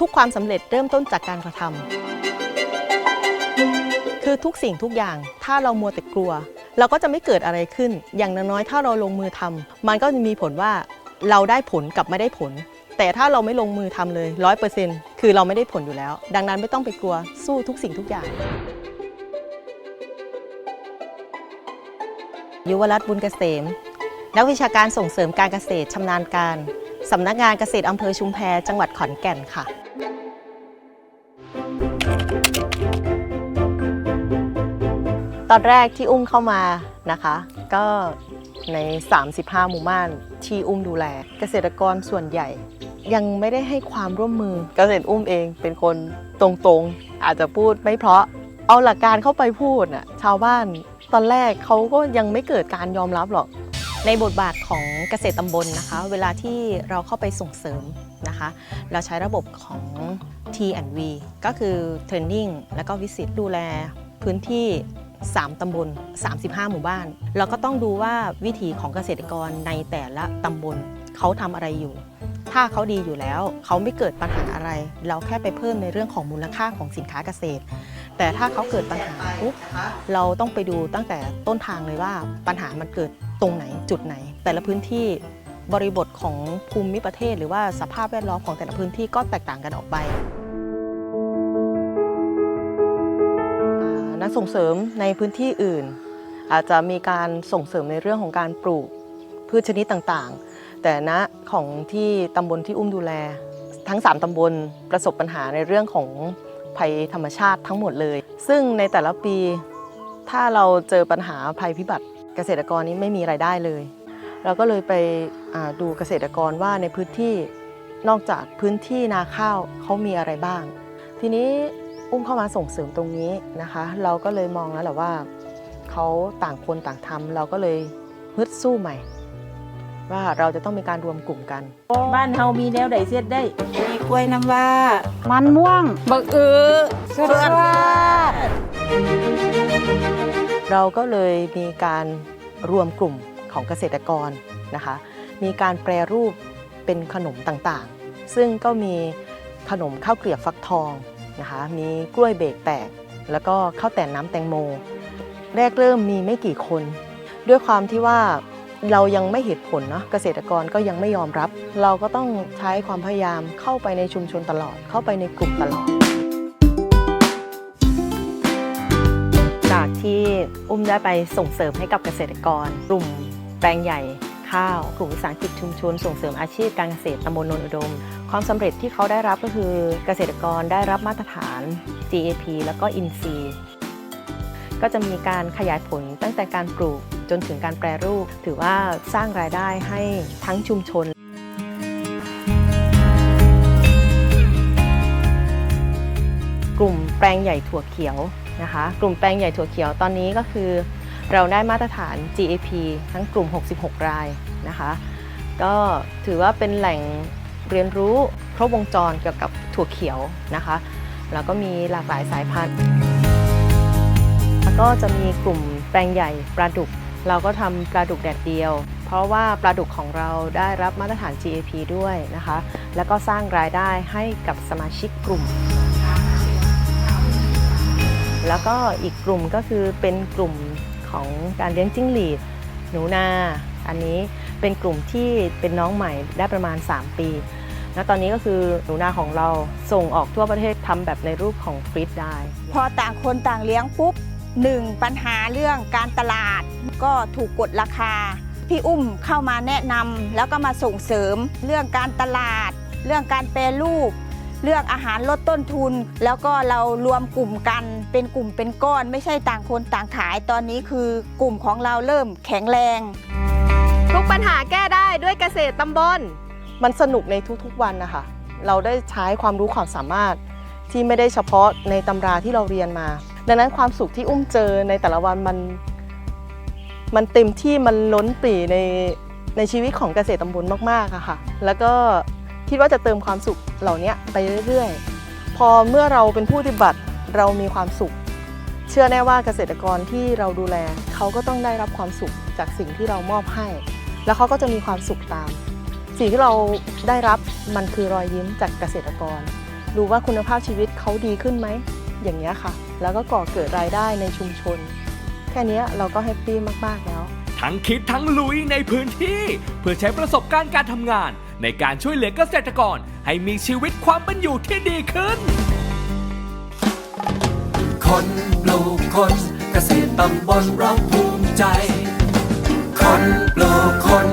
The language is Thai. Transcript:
ทุกความสำเร็จเริ่มต้นจากการกระทำคือทุกสิ่งทุกอย่างถ้าเรามัวแต่กลัว เราก็จะไม่เกิดอะไรขึ้น อย่างน้อยๆถ้าเราลงมือทำมันก็จะมีผลว่าเราได้ผลกับไม่ได้ผล แต่ถ้าเราไม่ลงมือทำเลยร้อยเปอร์เซ็นต์คือเราไม่ได้ผลอยู่แล้ว ดังนั้นไม่ต้องไปกลัวสู้ทุกสิ่งทุกอย่างยุวรัตน์บุญเกษม นักวิชาการส่งเสริมการเกษตรชำนาญการ สำนักงานเกษตรอำเภอชุมแพจังหวัดขอนแก่นค่ะ ตอนแรกที่อุ้มเข้ามานะคะ ก็ใน 35 หมู่บ้านที่อุ้มดูแล เกษตรกรส่วนใหญ่ ยังไม่ได้ให้ความร่วมมือเกษตรอุ้มเองเป็นคนตรงๆ อาจจะพูดไม่เพราะเอาหลักการเข้าไปพูดน่ะชาวบ้านตอนแรกเขาก็ยังไม่เกิดการยอมรับหรอก ในบทบาทของเกษตรตำบลนะคะ เวลาที่เราเข้าไปส่งเสริมนะคะ เราใช้ระบบของ T&V ก็คือ Training แล้วก็วิสิตดูแลพื้นที่ 3 ตำบล 35 หมู่บ้าน เราก็ต้องดูว่าวิถีของเกษตรกรในแต่ละตำบลเขาทำอะไรอยู่ ถ้าเขาดีอยู่แล้ว เขาไม่เกิดปัญหาอะไร เราแค่ไปเพิ่มในเรื่องของมูลค่าของสินค้าเกษตร แต่ถ้าเขาเกิดปัญหาปุ๊บเราต้องไปดูตั้งแต่ต้นทางเลยว่าปัญหามันเกิด ตรงไหนจุดไหน แต่ละพื้นที่บริบทของภูมิประเทศ หรือว่าสภาพแวดล้อมของแต่ละพื้นที่ก็แตกต่างกันออกไปนักส่งเสริมในพื้นที่อื่น อาจจะมีการส่งเสริมในเรื่องของการปลูกพืชชนิดต่างๆ แต่ณของที่ตำบลที่อุ้มดูแล ทั้ง 3ตำบลประสบปัญหาในเรื่องของภัยธรรมชาติทั้งหมดเลย ซึ่งในแต่ละปีถ้าเราเจอปัญหาภัยพิบัติ เกษตรกรนี้ไม่มีไรายได้เลย เราก็เลยไปอ่าดูเกษตรกรว่าในพื้นที่นอกจากพื้นที่นาข้าวเขามีอะไรบ้าง ทีนี้อุ้มเข้ามาส่งเสริมตรงนี้นะคะ เราก็เลยมองแล้วแหละว่าเขาต่างคนต่างทำเราก็เลยฮึดสู้ใหม่ ว่าเราจะต้องมีการรวมกลุ่มกัน บ้านเฮามีแนวใดเสียดได้มีกล้วยน้ำว้ามันม่วงบักเอือสุดยอด เราก็เลยมีการรวมกลุ่มของเกษตรกรนะคะ มีการแปรรูปเป็นขนมต่างๆ ซึ่งก็มีขนมข้าวเกลียบฟักทองนะคะ มีกล้วยเบรกแตก แล้วก็ข้าวแต่นน้ำแตงโม แรกเริ่มมีไม่กี่คน ด้วยความที่ว่าเรายังไม่เห็นผลเนาะเกษตรกรก็ยังไม่ยอมรับ เราก็ต้องใช้ความพยายามเข้าไปในชุมชนตลอด เข้าไปในกลุ่มตลอด ที่อุ้มได้ไปส่งเสริมให้กับเกษตรกร กลุ่มแปลงใหญ่ข้าวกลุ่มวิสาหกิจชุมชนส่งเสริมอาชีพการเกษตรตำบลนนอุดม ความสำเร็จที่เขาได้รับก็คือเกษตรกรได้รับมาตรฐาน GAP แล้วก็อินซีก็จะมีการขยายผลตั้งแต่การปลูกจนถึงการแปรรูป ถือว่าสร้างรายได้ให้ทั้งชุมชนกลุ่มแปลงใหญ่ถั่วเขียว นะคะ กลุ่มแปลงใหญ่ถั่วเขียวตอนนี้ก็คือ เราได้มาตรฐาน GAP ทั้งกลุ่ม 66 รายนะคะ ก็ถือว่าเป็นแหล่งเรียนรู้ครบวงจรเกี่ยวกับถั่วเขียวนะคะ แล้วก็มีหลากหลายสายพันธุ์ แล้วก็จะมีกลุ่มแปลงใหญ่ปลาดุก เราก็ทำปลาดุกแดดเดียว เพราะว่าปลาดุกของเราได้รับมาตรฐาน GAP ด้วยนะคะ แล้วก็สร้างรายได้ให้กับสมาชิกกลุ่ม แล้วก็อีกกลุ่มก็คือเป็นกลุ่มของการเลี้ยงจิ้งหรีด หนูนา อันนี้เป็นกลุ่มที่เป็นน้องใหม่ได้ประมาณ 3 ปีแล้วตอนนี้ก็คือหนูนาของเราส่งออกทั่วประเทศทำแบบในรูปของฟรีดได้ พอต่างคนต่างเลี้ยงปุ๊บหนึ่งปัญหาเรื่องการตลาดก็ถูกกดราคา พี่อุ้มเข้ามาแนะนำแล้วก็มาส่งเสริมเรื่องการตลาด เรื่องการแปรรูป เรื่องอาหารลดต้นทุน แล้วก็เรารวมกลุ่มกันเป็นกลุ่มเป็นก้อน ไม่ใช่ต่างคนต่างขายตอนนี้คือกลุ่มของเราเริ่มแข็งแรง ทุกปัญหาแก้ได้ด้วยเกษตรตำบล มันสนุกในทุกๆวันนะคะ เราได้ใช้ความรู้ความสามารถที่ไม่ได้เฉพาะในตำราที่เราเรียนมา ดังนั้นความสุขที่อุ้มเจอในแต่ละวันมันมันเต็มที่มันล้นปรีในในชีวิตของเกษตรตำบลมากๆอะค่ะ แล้วก็ คิดว่าจะเติมความสุขเหล่านี้ไปเรื่อยๆ พอเมื่อเราเป็นผู้ปฏิบัติเรามีความสุข เชื่อแน่ว่าเกษตรกรที่เราดูแล เขาก็ต้องได้รับความสุขจากสิ่งที่เรามอบให้ แล้วเขาก็จะมีความสุขตาม สิ่งที่เราได้รับมันคือรอยยิ้มจากเกษตรกร ดูว่าคุณภาพชีวิตเขาดีขึ้นไหมอย่างเงี้ค่ะ แล้วก็ก่อเกิดรายได้ในชุมชน แค่นี้เราก็แฮปปี้มากๆแล้ว ทั้งคิดทั้งลุยในพื้นที่ เพื่อใช้ประสบการณ์การทำงาน ในการช่วยเหลือเกษตรกร ให้มีชีวิตความเป็นอยู่ที่ดีขึ้น คนปลูกคนเกษตรตำบลเราภูมิใจ คนปลูกคน